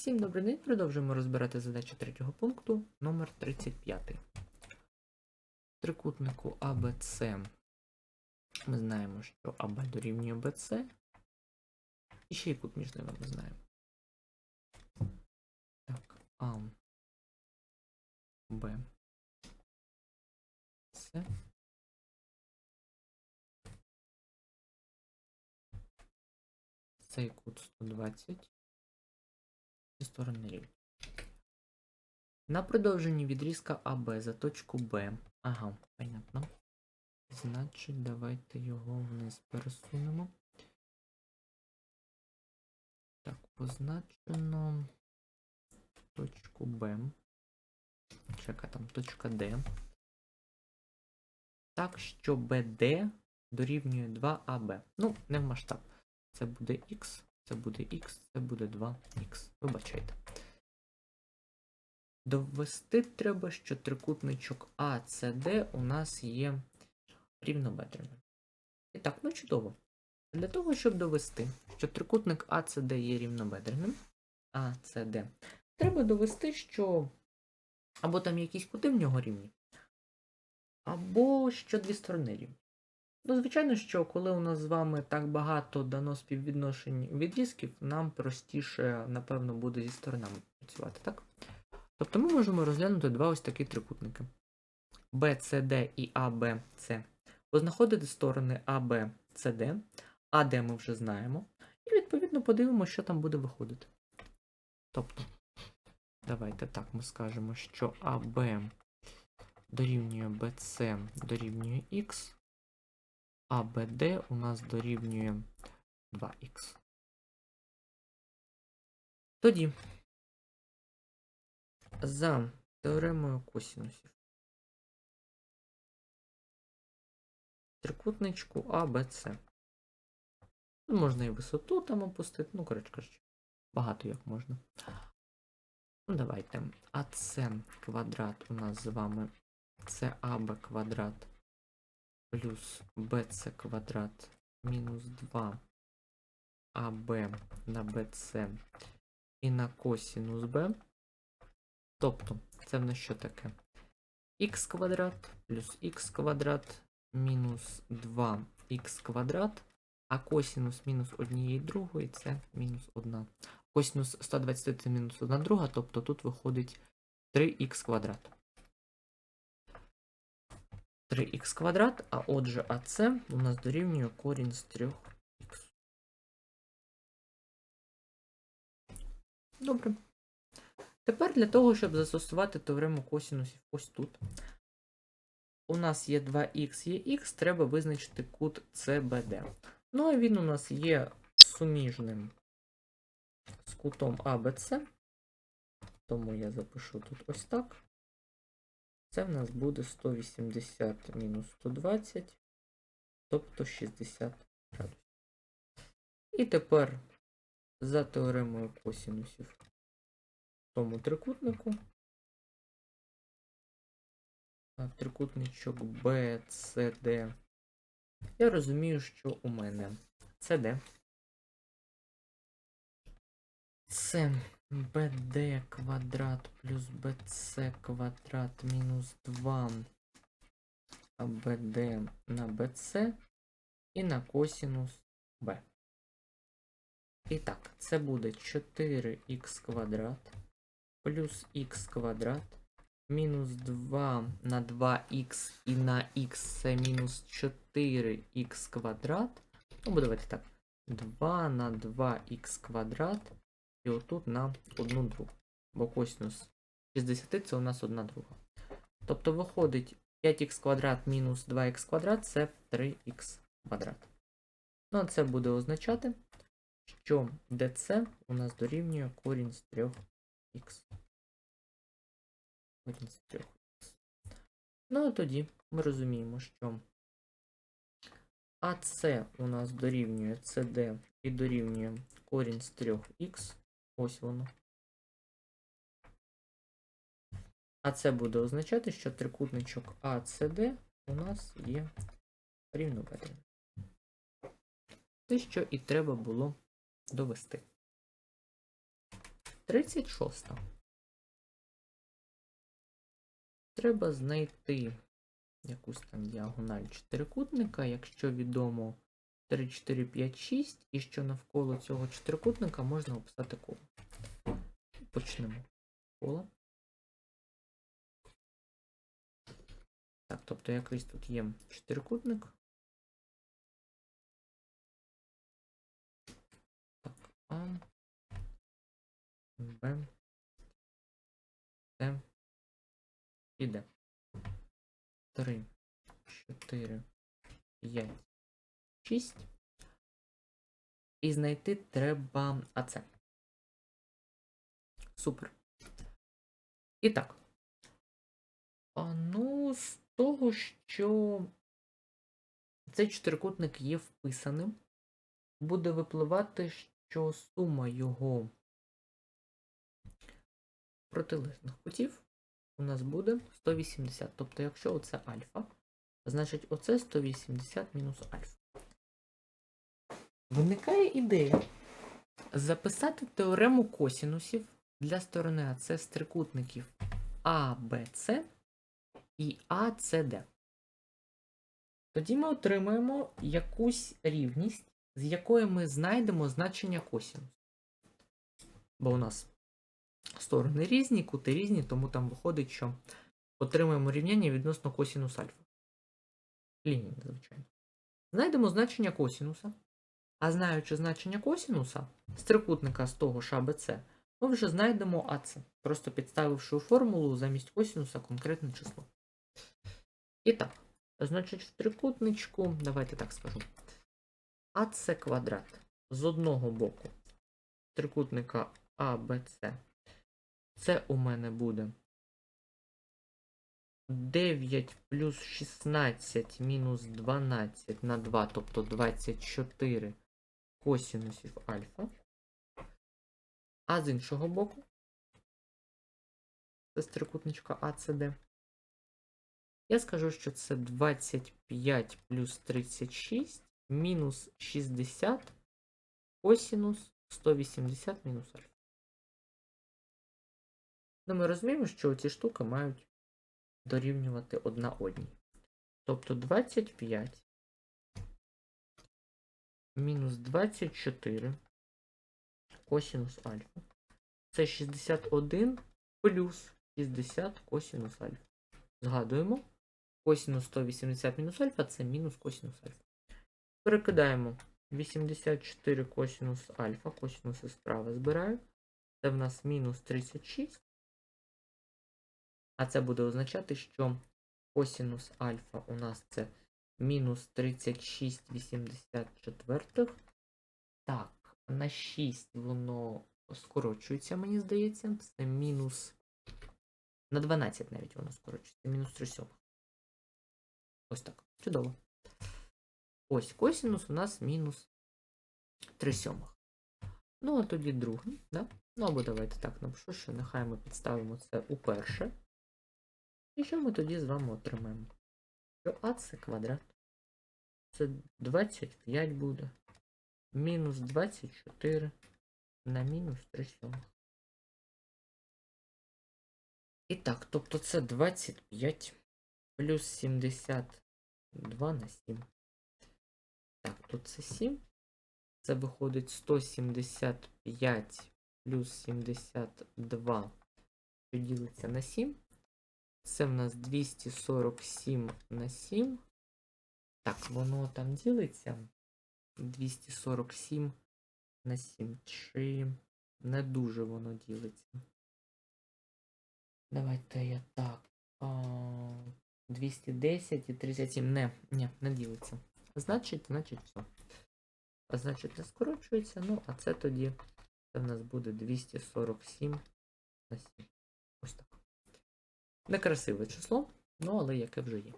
Всім добрий день. Продовжуємо розбирати задачу третього пункту номер 35. В трикутнику АБЦ ми знаємо, що АБ дорівнює БЦ. І ще й кут між ними ми знаємо. Так, А. Б. С. Цей кут 120 зі сторони рівні. На продовженні відрізка АБ за точку Б. Ага, понятно. Значить, давайте його вниз пересунемо. Так, позначено точку Б. Чека там точка Д. Так, що БД дорівнює 2АБ. Ну, не в масштаб. Це буде Х, це буде Х, це буде 2х. Вибачайте. Довести треба, що трикутничок АЦД у нас є рівнобедреним. І так, ну чудово. Для того, щоб довести, що трикутник АЦД є рівнобедреним, АЦД, треба довести, що або там якісь кути в нього рівні, або що дві сторони рівні. Ну, звичайно, що коли у нас з вами так багато дано співвідношень відрізків, нам простіше, напевно, буде зі сторонами працювати, так? Тобто ми можемо розглянути два ось такі трикутники. BCD і ABC. Познаходити сторони AB, CD. AD ми вже знаємо. І відповідно подивимося, що там буде виходити. Тобто, давайте так, ми скажемо, що AB дорівнює BC дорівнює X. А БД у нас дорівнює 2х. Тоді за теоремою косінусів трикутничку АБЦ. Ну, Можна і висоту там опустити, ну, коротше кажучи, багато як можна. Ну, давайте. АЦ квадрат у нас з вами це АБ квадрат плюс bc квадрат мінус 2 аб на bc і на косінус b. Тобто, це в нас що таке? х квадрат плюс х квадрат мінус 2х квадрат, а косінус мінус однієї другої це мінус 1. Косінус 120 це мінус 1 друга, тобто тут виходить 3х квадрат. 3х квадрат, а отже АС у нас дорівнює корінь з 3х. Добре. Тепер для того, щоб застосувати теорему косінусів ось тут. У нас є 2х є х, треба визначити кут CBD. Ну, а він у нас є суміжним з кутом ABC. Тому я запишу тут ось так. Це в нас буде 180 мінус 120, тобто 60 градусів. І тепер за теоремою косінусів в тому трикутнику. Трикутничок BCD. Я розумію, що у мене CD. Це BD квадрат плюс BC квадрат мінус 2 BD на BC і на косінус B. І так, це буде 4х квадрат плюс х квадрат мінус 2 на 2х і на х це мінус 4х квадрат. Ну, давайте так. 2 на 2х квадрат. І отут на одну другу. Бо косинус 60 це у нас одна друга. Тобто виходить 5х квадрат мінус 2х квадрат це 3х квадрат. Ну, а це буде означати, що dc у нас дорівнює корінь з 3х. Корінь з 3х. Ну, а тоді ми розуміємо, що АС у нас дорівнює CD і дорівнює корінь з 3х. Ось воно. А це буде означати, що трикутничок ACD у нас є рівнобедреним. Те, що і треба було довести. 36. Треба знайти якусь там діагональ чотирикутника, якщо відомо 3, 4, 5, 6, і що навколо цього чотирикутника можна описати коло. Почнемо. Коло. Так, тобто якийсь тут є чотирикутник. Так, А. Б. С. І Д. 3, 4, 5, 6. І знайти треба АЦ. Супер. І так. А, ну, з того, що цей чотирикутник є вписаним, буде випливати, що сума його протилежних кутів у нас буде 180. Тобто, якщо оце альфа, значить оце 180 мінус альфа. Виникає ідея записати теорему косінусів для сторони АЦ з трикутників АБЦ і АЦД. Тоді ми отримаємо якусь рівність, з якої ми знайдемо значення косінусу. Бо у нас сторони різні, кути різні, тому там виходить, що отримаємо рівняння відносно косінус альфа. Лінії, звичайно. Знайдемо значення косінуса. А знаючи значення косінуса з трикутника з того ж АБЦ, ми вже знайдемо АЦ, просто підставивши у формулу замість косінуса конкретне число. І так, значить, в трикутничку, давайте так скажу. АЦ квадрат з одного боку трикутника АБЦ. Це у мене буде 9 плюс 16 мінус 12 на 2, тобто 24 косінусів альфа. А з іншого боку, це з трикутничка АЦД. Я скажу, що це 25 плюс 36 мінус 60 косінус 180 мінус альфа. Ну, ми розуміємо, що ці штуки мають дорівнювати одна одній. Тобто 25 мінус 24 косінус альфа. Це 61 плюс 60 косінус альфа. Згадуємо. Косінус 180 мінус альфа це мінус косінус альфа. Перекидаємо 84 косінус альфа, косінуси справа збираю. Це в нас мінус 36. А це буде означати, що косінус альфа у нас це мінус 36,84. Так, на 6 воно скорочується, мені здається. Це мінус. На 12 навіть воно скорочується. Мінус 3 сьомих. Ось так. Чудово. Ось косінус у нас мінус 3 сьомих. Ну, а тоді другий, да? Ну, або давайте так напишу, що нехай ми підставимо це уперше. І що ми тоді з вами отримаємо? Що А це квадрат. Це 25 буде. Мінус 24 на мінус 3 сьомих. І так, тобто це 25 плюс 72 на 7. Так, тут це 7. Це виходить 175 плюс 72, що ділиться на 7. Це в нас 247 на 7. Так, воно там ділиться. 247 на 7. Чи не дуже воно ділиться? Давайте я так. 210 і 37. Не, ні, не ділиться. Значить, значить, все. Значить, не скорочується. Ну, а це тоді це в нас буде 247 на 7. Ось так. Некрасиве число, ну але яке вже є.